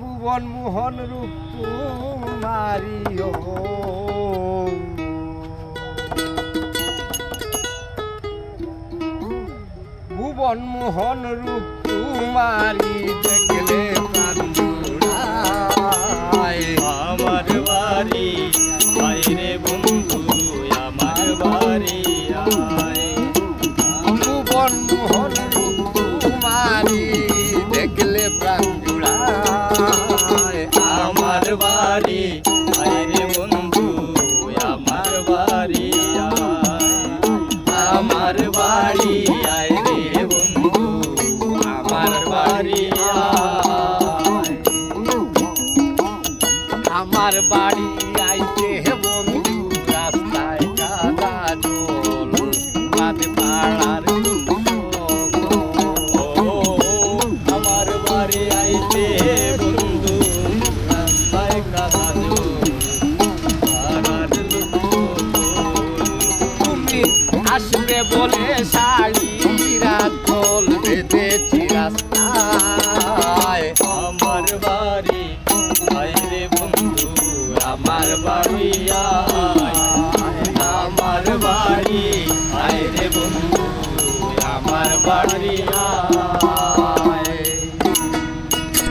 ভুবন মোহন রূপ তুমারিও ভুবন মোহন রূপ তুমারি দেখলে। আমার বাড়ি বন্ধু, আমার বাড়ি আমার বাড়ি আয় রে বন্ধু, আমার বাড়ি আমার বাড়ি আইতে বন্ধু, রাস্তায় কাদা জল বাদে আমার বাড়ি আইতে আসবে বলে শাড়ি রাত খোল বেঁধেছি রাস্তায়। আমার বাড়ি রে বন্ধু, আমার বাড়ি আমার বাড়ি রে বন্ধু, আমার বাড়ি